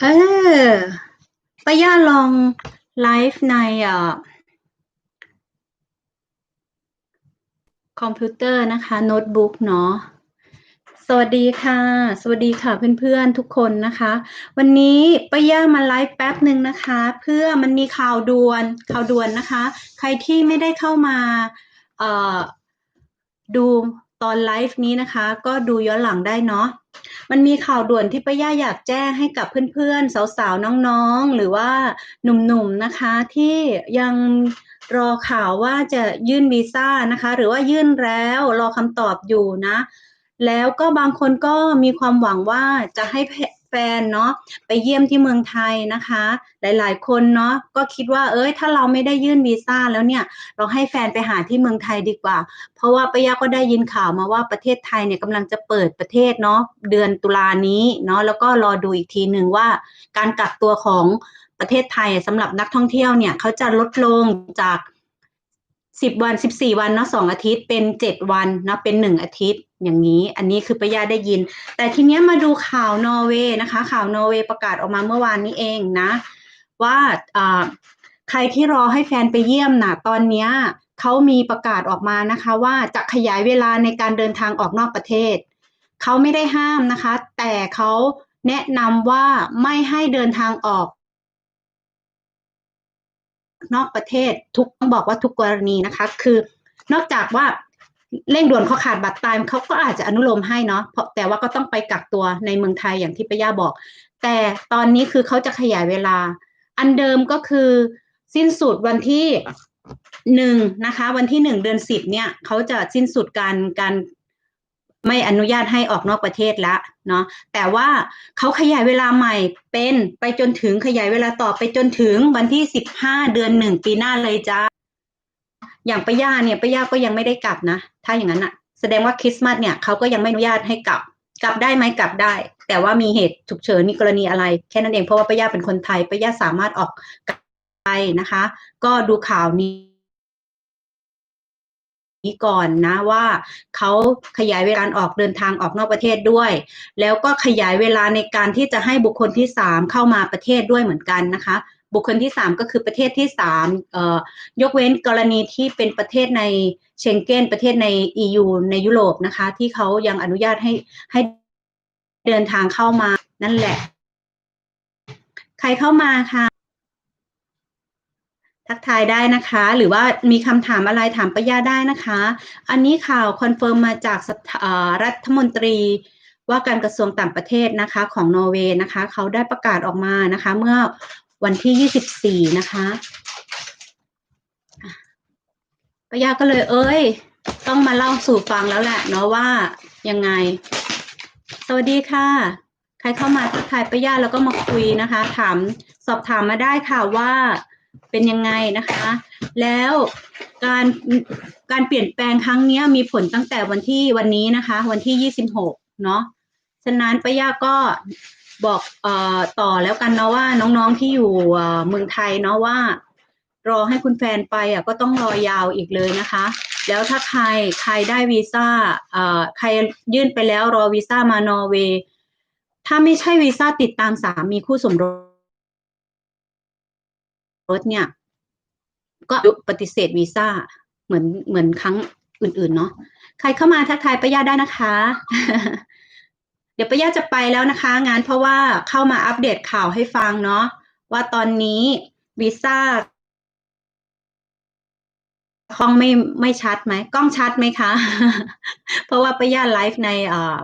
เออป้าย่าลองไลฟ์ในอ่าคอมพิวเตอร์นะคะโน้ตบุ๊กเนาะสวัสดีค่ะ สวัสดีค่ะเพื่อนๆทุกคนนะคะ วันนี้ป้าย่ามาไลฟ์แป๊บหนึ่งนะคะ เพื่อมันมีข่าวด่วนข่าวด่วนนะคะ ใครที่ไม่ได้เข้ามาเอ่อดู ตอนไลฟ์นี้นะคะ ก็ดูย้อนหลังได้เนาะมันมีข่าวด่วนที่ป้าย่าอยากแจ้งให้กับเพื่อนๆ สาวๆ น้องๆ หรือว่าหนุ่มๆ นะคะ ที่ยังรอข่าวว่าจะยื่นวีซ่านะคะ หรือว่ายื่นแล้วรอคำตอบอยู่นะ แล้วก็บางคนก็มีความหวังว่าจะให้ แฟนเนาะไปเยี่ยมที่เมืองไทยนะคะ หลาย ๆ คนเนาะก็คิดว่าเอ้ยถ้าเราไม่ได้ยื่นวีซ่าแล้วเนี่ยเราให้แฟนไปหาที่เมืองไทยดีกว่า เพราะว่าปยาก็ได้ยินข่าวมาว่าประเทศไทยเนี่ยกำลังจะเปิดประเทศเนาะเดือนตุลานี้เนาะแล้วก็รอดูอีกทีหนึ่งว่า การกักตัวของประเทศไทยสำหรับนักท่องเที่ยวเนี่ยเขาจะลดลงจาก สิบวันสิบสี่วันเนาะสองอาทิตย์เป็นเจ็ดวันเนาะเป็นหนึ่งอาทิตย์อย่างนี้ อันนี้คือปยาได้ยิน แต่ทีเนี้ยมาดูข่าวนอร์เวย์นะคะ ข่าวนอร์เวย์ประกาศออกมาเมื่อวานนี้เองนะ ว่าใครที่รอให้แฟนไปเยี่ยมนะตอนเนี้ยเขามีประกาศออกมานะคะ ว่าจะขยายเวลาในการเดินทางออกนอกประเทศเขาไม่ได้ห้ามนะคะ แต่เขาแนะนำว่าไม่ให้เดินทางออก นอกประเทศทุกต้องบอกว่าทุกกรณีนะคะ คือนอกจากว่าเร่งด่วนเขาขาดบัตรตายเขาก็อาจจะอนุโลมให้เนาะเพราะแต่ว่าก็ต้องไปกักตัวในเมืองไทยอย่างที่ปย่าบอก แต่ตอนนี้คือเขาจะขยายเวลา อันเดิมก็คือสิ้นสุดวันที่หนึ่งนะคะ วันที่หนึ่งเดือนสิบเนี่ยเขาจะสิ้นสุดการการ ไม่อนุญาตให้ออกนอกประเทศแล้วเนาะแต่ว่าเขาขยายเวลาใหม่เป็นไปจนถึงขยายเวลาต่อไปจนถึงวันที่สิบห้าเดือนหนึ่งปีหน้าเลยจ้าอย่างป้าย่าเนี่ยป้าย่าก็ยังไม่ได้กลับนะ ถ้าอย่างนั้นอะแสดงว่าคริสต์มาสเนี่ยเขาก็ยังไม่อนุญาตให้กลับ กลับได้ไหมกลับได้ แต่ว่ามีเหตุฉุกเฉินมีกรณีอะไร แค่นั้นเองเพราะว่าป้าย่าเป็นคนไทยป้าย่าสามารถออกไปนะคะ ก็ดูข่าวนี้ นี้ก่อนนะว่าเขาขยายเวลาออกเดินทางออกนอกประเทศด้วย แล้วก็ขยายเวลาในการที่จะให้บุคคลที่สามเข้ามาประเทศด้วยเหมือนกันนะคะ บุคคลที่สามก็คือประเทศที่สามยกเว้นกรณีที่เป็นประเทศในเชงเก้นประเทศใน EU ในยุโรปนะคะ ที่เขายังอนุญาตให้ให้เดินทางเข้ามานั่นแหละ ใครเข้ามาคะ ทักทายได้นะคะ หรือว่ามีคำถามอะไรถามปยาได้นะคะ อันนี้ข่าวคอนเฟิร์มมาจากรัฐมนตรีว่าการกระทรวงต่างประเทศนะคะของนอร์เวย์นะคะ เขาได้ประกาศออกมานะคะ เมื่อวันที่ 24 นะคะปยาก็เลย เอ้ย ต้องมาเล่าสู่ฟังแล้วแหละเนาะว่ายังไง สวัสดีค่ะ ใครเข้ามาทักทายปยาแล้วก็มาคุยนะคะ ถามสอบถามมาได้ค่ะว่า เป็นยังไงนะคะ แล้วการการเปลี่ยนแปลงครั้งนี้มีผลตั้งแต่วันที่วันนี้นะคะ วันที่ยี่สิบหกเนาะฉะนั้นป้าย่าก็บอกเอ่อต่อแล้วกันเนาะว่าน้องๆที่อยู่เมืองไทยเนาะว่า รอให้คุณแฟนไปอะก็ต้องรอยาวอีกเลยนะคะ แล้วถ้าใครใครได้วีซ่าเอ่อใครยื่นไปแล้วรอวีซ่ามานอร์เวย์ถ้าไม่ใช่วีซ่าติดตามสามีคู่สมรส ถเนี่ย ก็ปฏิเสธวีซ่าเหมือนเหมือนครั้งอื่น ๆ เนาะใครเข้ามาทักทายป้ายาได้นะคะ เดี๋ยวป้ายาจะไปแล้วนะคะ งานเพราะว่าเข้ามาอัปเดตข่าวให้ฟังเนาะว่าตอนนี้วีซ่ากล้องไม่ไม่ชัดไหมกล้องชัดไหมคะ เพราะว่าป้ายาไลฟ์ในอ่า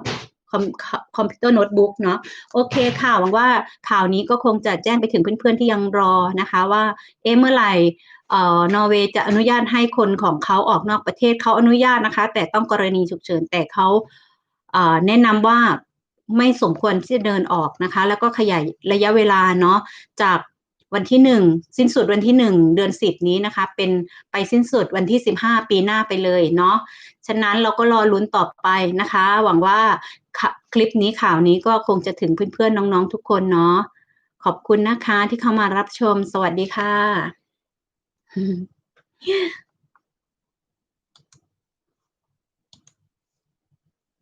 คอมพิวเตอร์โน้ตบุ๊กเนาะโอเคค่ะหวังว่าข่าวนี้ก็คงจะแจ้งไปถึงเพื่อนๆที่ยังรอนะคะว่าเอ๊ะเมื่อไหร่เอ่อนอร์เวย์จะอนุญาตให้คนของเขาออกนอกประเทศเขาอนุญาตนะคะ แต่ต้องกรณีฉุกเฉินแต่เขาเอ่อแนะนำว่าไม่สมควรที่จะเดินออกนะคะ แล้วก็ขยายระยะเวลาเนาะจาก วันที่หนึ่งสิ้นสุดวันที่หนึ่งเดือนสิบนี้นะคะ เป็นไปสิ้นสุดวันที่สิบห้าปีหน้าไปเลยเนาะฉะนั้นเราก็รอลุ้นต่อไปนะคะ หวังว่าคลิปนี้ข่าวนี้ก็คงจะถึงเพื่อนๆน้องๆทุกคนเนาะขอบคุณนะคะที่เข้ามารับชมสวัสดีค่ะ